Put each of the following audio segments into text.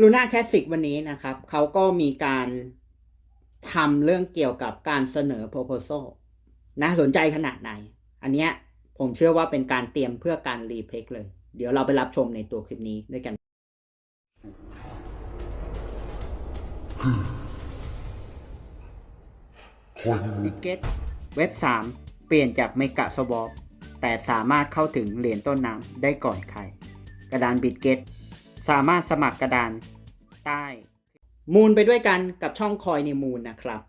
ลูน่าแคสสิกวันนี้นะครับ เขาก็มีการทำเรื่องเกี่ยวกับการเสนอ proposal น่าสนใจขนาดไหน อันเนี้ยผมเชื่อว่าเป็นการเตรียมเพื่อการรีเพล็กเลย เดี๋ยวเราไปรับชมในตัวคลิปนี้ด้วยกันบิเกตเว็บ 3 เปลี่ยนจากเมกะสวอปแต่สามารถเข้าถึงเหรียญต้นน้ำได้ก่อนใคร กระดานบิ t เกต สามารถสมัครกระดานใต้ มูลไปด้วยกันกับช่องคอยในมูลนะครับ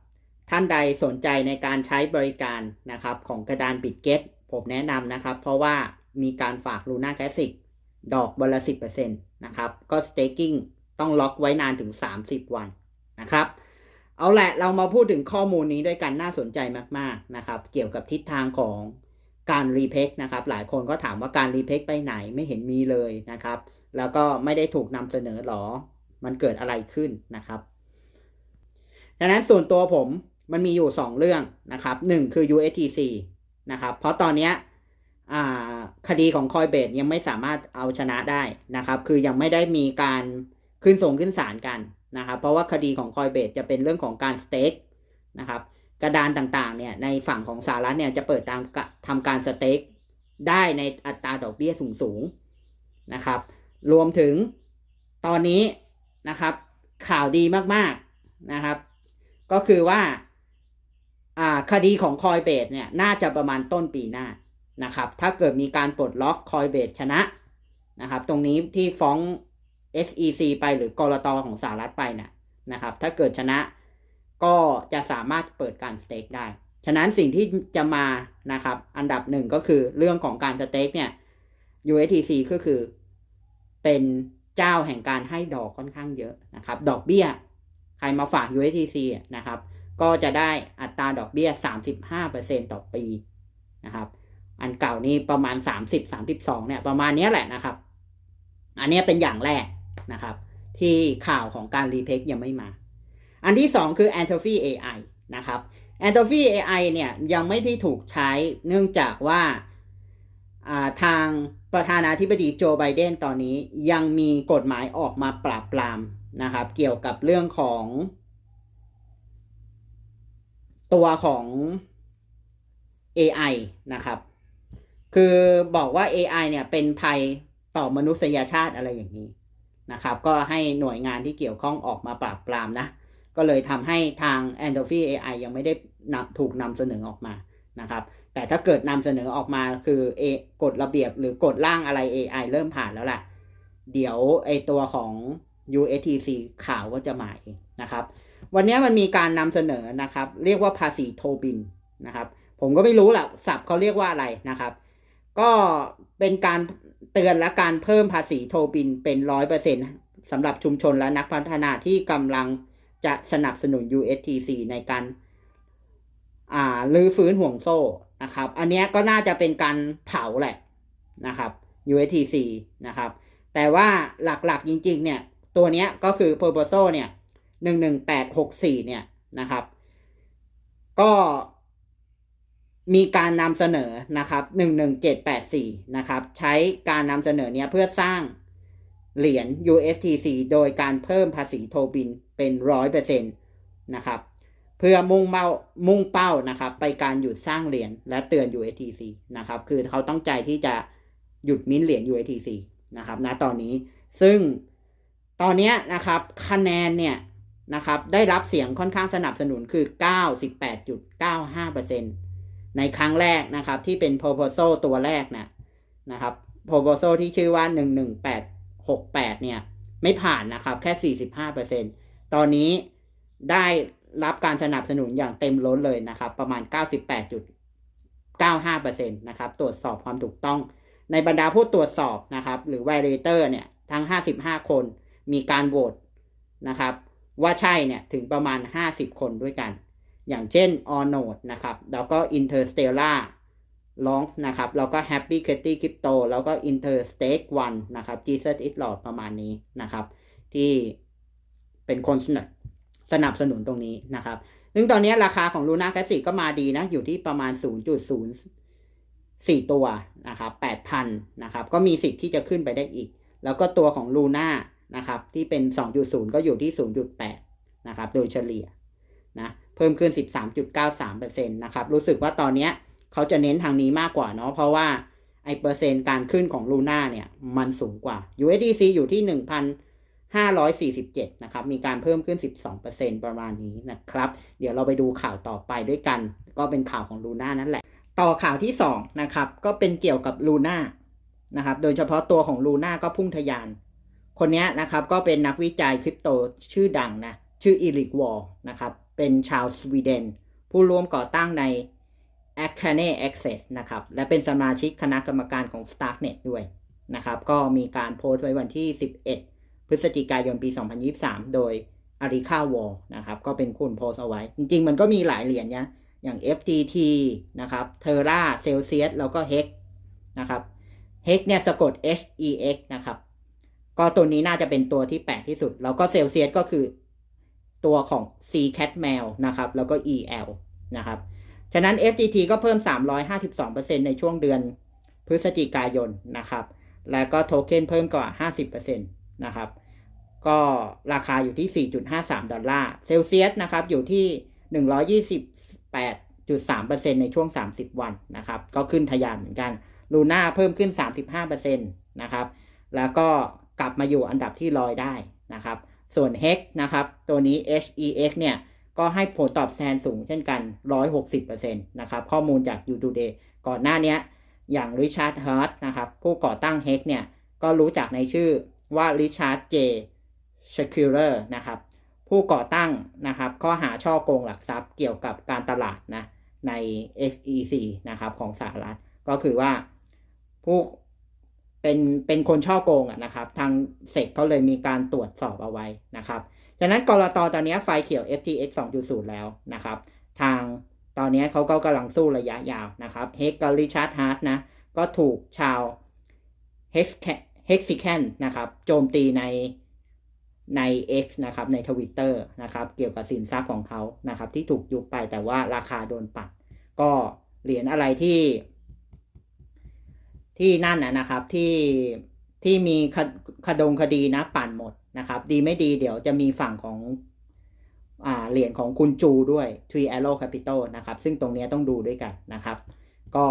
ท่านใดสนใจในการใช้บริการนะครับของกระดานบิ t เก็ตผมแนะนำนะครับ เพราะว่ามีการฝากลูน่าแคสสิกดอกวันละ10%นต์นะครับ ก็ staking ต้องล็อกไว้นานถึง 30 วันนะครับ เอาแหละเรามาพูดถึงข้อมูลนี้ด้วยกันน่าสนใจมากๆนะครับ เกี่ยวกับทิศทางของการรีเพ k นะครับ หลายคนก็ถามว่าการรีเพ k ไปไหนไม่เห็นมีเลยนะครับ แล้วก็ไม่ได้ถูกนำเสนอหรอ มันเกิดอะไรขึ้นนะครับดังนั้นส่วนตัวผมมันมีอยู่ 2 เรื่องนะครับหนึ่งคือ USTC นะครับเพราะตอนนี้คดีของ Coinbase ยังไม่สามารถเอาชนะได้นะครับ คือยังไม่ได้มีการขึ้นส่งขึ้นศาลกันนะครับ เพราะว่าคดีของ Coinbase จะเป็นเรื่องของการสเต็กนะครับกระดานต่างๆเนี่ยในฝั่งของสหรัฐเนี่ยจะเปิดตามทำการสเต็กได้ในอัตราดอกเบี้ยสูงๆนะครับ รวมถึงตอนนี้นะครับข่าวดีมากๆนะครับ ก็คือว่าคดีของ Coinbase เนี่ยน่าจะประมาณต้นปีหน้านะครับ ถ้าเกิดมีการปลดล็อก Coinbase ชนะนะครับ ตรงนี้ที่ฟ้อง SEC ไปหรือกรตของสหรัฐไปนะนะครับ ถ้าเกิดชนะก็จะสามารถเปิดการสเต็กได้ ฉะนั้นสิ่งที่จะมานะครับ อันดับหนึ่งก็คือเรื่องของการสเต็กเนี่ย USTC ก็คือ เป็นเจ้าแห่งการให้ดอกค่อนข้างเยอะนะครับ ดอกเบี้ย ใครมาฝาก USTC นะครับ ก็จะได้อัตราดอกเบี้ย 35%ต่อปีนะครับ อันเก่านี้ประมาณ 30 32เนี่ยประมาณนี้แหละนะครับ อันนี้เป็นอย่างแรกนะครับ ที่ข่าวของการรีเพ k ยังไม่มา อันที่ 2 คือ a n t o p h y AI นะครับ a n t o p h y AI เนี่ยยังไม่ได้ถูกใช้เนื่องจากว่า ทางประธานาธิบดีโจไบเดนตอนนี้ยังมีกฎหมายออกมาปราบปรามนะครับ เกี่ยวกับเรื่องของ ตัวของ AI นะครับ คือบอกว่า AI เนี่ยเป็นภัยต่อมนุษยชาติอะไรอย่างนี้นะครับ ก็ให้หน่วยงานที่เกี่ยวข้องออกมาปราบปรามนะ ก็เลยทำให้ทาง a n d o p h y AI ยังไม่ได้ถูกนำเสนอออกมา นะครับ แต่ถ้าเกิดนำเสนอออกมาคือเอกฎระเบียบหรือกฎร่างอะไร AI เริ่มผ่านแล้วล่ะ เดี๋ยวไอตัวของ USTC ข่าวก็จะมาเองนะครับ วันนี้มันมีการนำเสนอนะครับ เรียกว่าภาษีโทบินนะครับ ผมก็ไม่รู้แหละศัพท์เขาเรียกว่าอะไรนะครับ ก็เป็นการเตือนและการเพิ่มภาษีโทบินเป็นร้อยเปอร์เซ็นสำหรับชุมชนและนักพัฒนาที่กำลังจะสนับสนุน USTC ในการ อ่าลื้อฟื้นห่วงโซ่นะครับ อันนี้ก็น่าจะเป็นการเผาแหละนะครับ USTC นะครับ แต่ว่าหลักๆจริงๆ เนี่ย ตัวนี้ก็คือ p u r p o s a เนี่ยหนึ่งหนึ่งแปดหกสี่เนี่ยนะครับ ก็มีการนำเสนอนะครับหนึ่งหนึ่งเจ็ดแปดสี่นะครับ ใช้การนำเสนอเนี้ยเพื่อสร้างเหรียญ USTC โดยการเพิ่มภาษีโทบินเป็นร้อยเปอร์เซ็นตนะครับ เพื่อมุ่งเป้ามุ่งเป้านะครับ ไปการหยุดสร้างเหรียญและเตือน USTC นะครับ คือเขาต้องใจที่จะหยุดมิ้นเหรียญ USTC นะครับณตอนนี้ซึ่งตอนนี้นะครับคะแนนเนี่ยนะครับได้รับเสียงค่อนข้างสนับสนุนคือ 98.95%ในครั้งแรกนะครับที่เป็น proposal ตัวแรกนะนะครับ proposal ที่ชื่อว่า 11868 เนี่ย ไม่ผ่านนะครับ แค่ 45%ตอนนี้ได้ รับการสนับสนุนอย่างเต็มล้นเลยนะครับ ประมาณ 98.95%นะครับ ตรวจสอบความถูกต้อง ในบรรดาผู้ตรวจสอบนะครับ หรือ validator เนี่ย ทั้ง 55 คน มีการโหวตนะครับ ว่าใช่เนี่ยถึงประมาณ 50 คนด้วยกัน อย่างเช่น o n o d e นะครับ แล้วก็ Interstellar ร้องนะครับ แล้วก็ Happy Kitty Crypto แล้วก็ Interstate One นะครับ Jesus is Lord ประมาณนี้นะครับ ที่เป็นคน สนับสนุนตรงนี้นะครับ ซึ่งตอนนี้ราคาของ Luna Classic ก็มาดีนะ อยู่ที่ประมาณ 0.04 ตัวนะครับ8,000นะครับ ก็มีสิทธิ์ที่จะขึ้นไปได้อีก แล้วก็ตัวของ Luna นะครับ ที่เป็น 2.0 ก็อยู่ที่ 0.8 นะครับ โดยเฉลี่ยนะ เพิ่มขึ้น 13.93%นะครับ รู้สึกว่าตอนนี้เขาจะเน้นทางนี้มากกว่าเนาะ เพราะว่าไอเปอร์เซ็นต์การขึ้นของลูน่าเนี่ย มันสูงกว่า USDC อยู่ที่ 547 นะครับ มีการเพิ่มขึ้น 12%ประมาณนี้นะครับ เดี๋ยวเราไปดูข่าวต่อไปด้วยกัน ก็เป็นข่าวของลูน่านั่นแหละ ต่อข่าวที่ 2 นะครับ ก็เป็นเกี่ยวกับลูน่านะครับ โดยเฉพาะตัวของลูน่าก็พุ่งทะยาน คนนี้นะครับก็เป็นนักวิจัยคริปโตชื่อดังนะ ชื่ออีริกวอลนะครับ เป็นชาวสวีเดน ผู้ร่วมก่อตั้งใน a c a n e Access นะครับ และเป็นสมาชิกคณะกรรมการของ Starknet ด้วยนะครับ ก็มีการโพสต์ไว้วันที่ 11 พฤศจิกายนปี 2023 โดย a r i k a Wall นะครับ ก็เป็นคนโพสเอาไว้ จริง ๆ มันก็มีหลายเหรียญนะอย่าง FTT นะครับ Terra Celsius แล้วก็ Hex นะครับ Hex เนี่ยสะกด H E X นะครับ ก็ตัวนี้น่าจะเป็นตัวที่แปลกที่สุด แล้วก็ Celsius ก็คือตัวของ C Cat m a l นะครับ แล้วก็ EL นะครับ ฉะนั้น FTT ก็เพิ่ม 352%ในช่วงเดือนพฤศจิกายนนะครับ แล้วก็โทเค็นเพิ่มกว่า 50%น นะครับ ก็ราคาอยู่ที่ 4.53 ดอลลาร์เซลเซียสนะครับอยู่ที่ 128.3%ในช่วง 30 วันนะครับ ก็ขึ้นทะยานเหมือนกันลูน่าเพิ่มขึ้น 35%นะครับ แล้วก็กลับมาอยู่อันดับที่ลอยได้นะครับ ส่วน HEX นะครับ ตัวนี้ HEX เนี่ย ก็ให้ผลตอบแทนสูงเช่นกัน 160%นะครับ ข้อมูลจาก u t o d a y ก่อนหน้านี้อย่างริชาร์ดเฮิร์ตนะครับ ผู้ก่อตั้ง HEX เนี่ย ก็รู้จักในชื่อ ว่าริชาร์ดเจชคิเลอร์นะครับผู้ก่อตั้งนะครับข้อหาช่อโกงหลักทรัพย์เกี่ยวกับการตลาดนะใน SEC นะครับของสหรัฐก็คือว่าผู้เป็นเป็นคนช่อโกงอะนะครับ ทางเซกเขาเลยมีการตรวจสอบเอาไว้นะครับฉะนั้นกรตตอนนี้ไฟเขียว FTX 2.0 แล้วนะครับ ทางตอนนี้เขาก็กำลังสู้ระยะยาวนะครับเฮกกับริชาร์ดฮาร์ดนะก็ถูกชาวเฮก เฮกซิแคนนะครับโจมตีในใน X นะครับในทวิตเตอร์นะครับเกี่ยวกับสินทรัพย์ของเขานะครับที่ถูกยุบไปแต่ว่าราคาโดนปัด ก็เหรียญอะไรที่ ที่นั่นนะครับที่ที่มีคคดงคดีนะปั่นหมดนะครับ ดีไม่ดีเดี๋ยวจะมีฝั่งของอ่าเหรียญของคุณจูด้วย Tree Arrow Capital นะครับ ซึ่งตรงนี้ต้องดูด้วยกันนะครับ ก็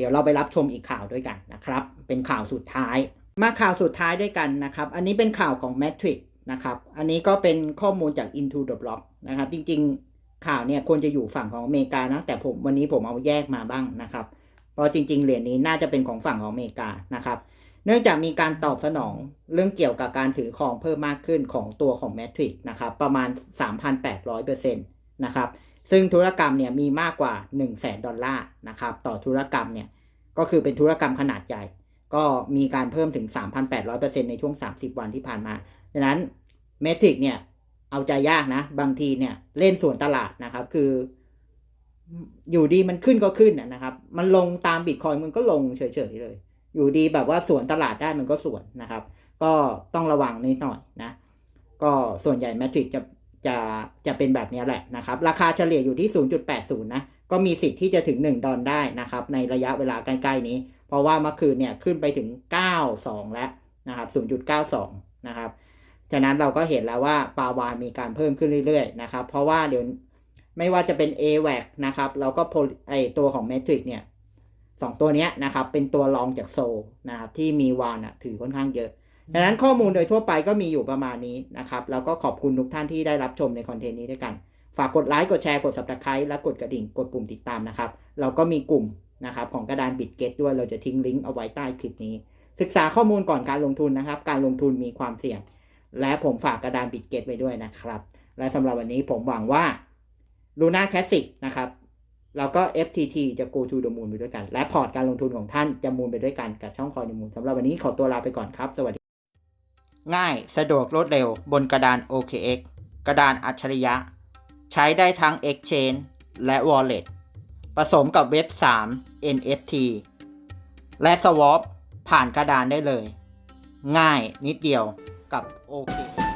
เดี๋ยวเราไปรับชมอีกข่าวด้วยกันนะครับ เป็นข่าวสุดท้าย มาข่าวสุดท้ายด้วยกันนะครับ อันนี้เป็นข่าวของ Matrix นะครับ อันนี้ก็เป็นข้อมูลจาก Into the Block นะครับ จริงๆ ข่าวเนี่ยควรจะอยู่ฝั่งของอเมริกานะ แต่ผมวันนี้ผมเอาแยกมาบ้างนะครับ เพราะจริง ๆ เหรียญนี้น่าจะเป็นของฝั่งของอเมริกานะครับ เนื่องจากมีการตอบสนองเรื่องเกี่ยวกับการถือครองเพิ่มมากขึ้นของตัวของ Matrix นะครับ ประมาณ 3,800%นะครับ ซึ่งธุรกรรมเนี่ยมีมากกว่า 1 0 0 0 0แดอลลาร์นะครับต่อธุรกรรมเนี่ยก็คือเป็นธุรกรรมขนาดใหญ่ ก็มีการเพิ่มถึง 3,800%ในช่วง 30 วันที่ผ่านมาดังนั้นเมทริกเนี่ยเอาใจยากนะ บางทีเนี่ยเล่นส่วนตลาดนะครับ คืออยู่ดีมันขึ้นก็ขึ้นนะครับ มันลงตามบิตคอยมันก็ลงเฉยๆเลย อยู่ดีแบบว่าส่วนตลาดได้มันก็ส่วนนะครับ ก็ต้องระวังนิดหน่อยนะ ก็ส่วนใหญ่แมทริกจะ จะจะเป็นแบบนี้แหละนะครับ ราคาเฉลี่ยอยู่ที่ 0.80 นะ ก็มีสิทธิ์ที่จะถึง 1 ดอลได้นะครับ ในระยะเวลาใกล้ ๆ นี้ เพราะว่าเมื่อคืนเนี่ยขึ้นไปถึง 92 แล้วนะครับ 0.92 นะครับฉะนั้นเราก็เห็นแล้วว่าปาวานมีการเพิ่มขึ้นเรื่อยๆนะครับ เพราะว่าเดี๋ยวไม่ว่าจะเป็น a w a c นะครับแล้วก็ไอตัวของ Matrix เนี่ยสองตัวเนี้ยนะครับเป็นตัวรองจากโซนะครับที่มีวานอะถือค่อนข้างเยอะ ดังนั้นข้อมูลโดยทั่วไปก็มีอยู่ประมาณนี้นะครับ แล้วก็ขอบคุณทุกท่านที่ได้รับชมในคอนเทนต์นี้ด้วยกัน ฝากกดไลค์กดแชร์กด subscribe และกดกระดิ่งกดปุ่มติดตามนะครับ เราก็มีกลุ่มนะครับของกระดานบิตเกตด้วยเราจะทิ้งลิงก์เอาไว้ใต้คลิปนี้ ศึกษาข้อมูลก่อนการลงทุนนะครับ การลงทุนมีความเสี่ยง และผมฝากกระดานบิตเกตไว้ด้วยนะครับ และสำหรับวันนี้ผมหวังว่า Luna Classic นะครับแล้วก็ FTT จะ go to the moon ไปด้วยกัน และพอร์ตการลงทุนของท่านจะมูลไปด้วยกันกับช่องคอยนมูลสำหรับวันนี้ขอตัวลาไปก่อนครับ สวัสดี ง่ายสะดวกรวดเร็วบนกระดาน OKX กระดานอัจฉริยะ ใช้ได้ทั้ง Exchange และ Wallet ผสมกับเว็บ 3 NFT และ Swap ผ่านกระดานได้เลย ง่ายนิดเดียวกับ OKX